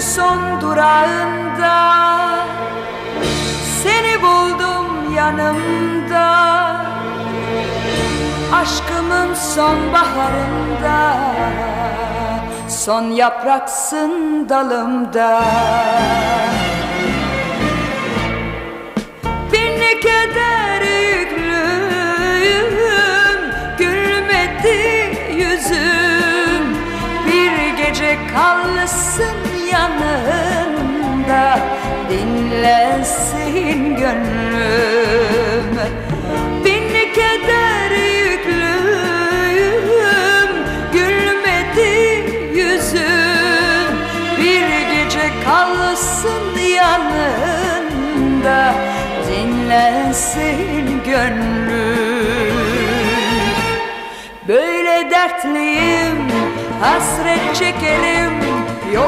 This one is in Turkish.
son durağında. Seni buldum yanımda. Aşkımın son baharında Son yapraksın dalımda. Bir Dinlensin gönlüm. Bir ne keder yüklüyüm Gülmedi yüzüm. Bir gece kalsın yanında. Dinlensin gönlüm. Böyle dertliyim Hasret çekerim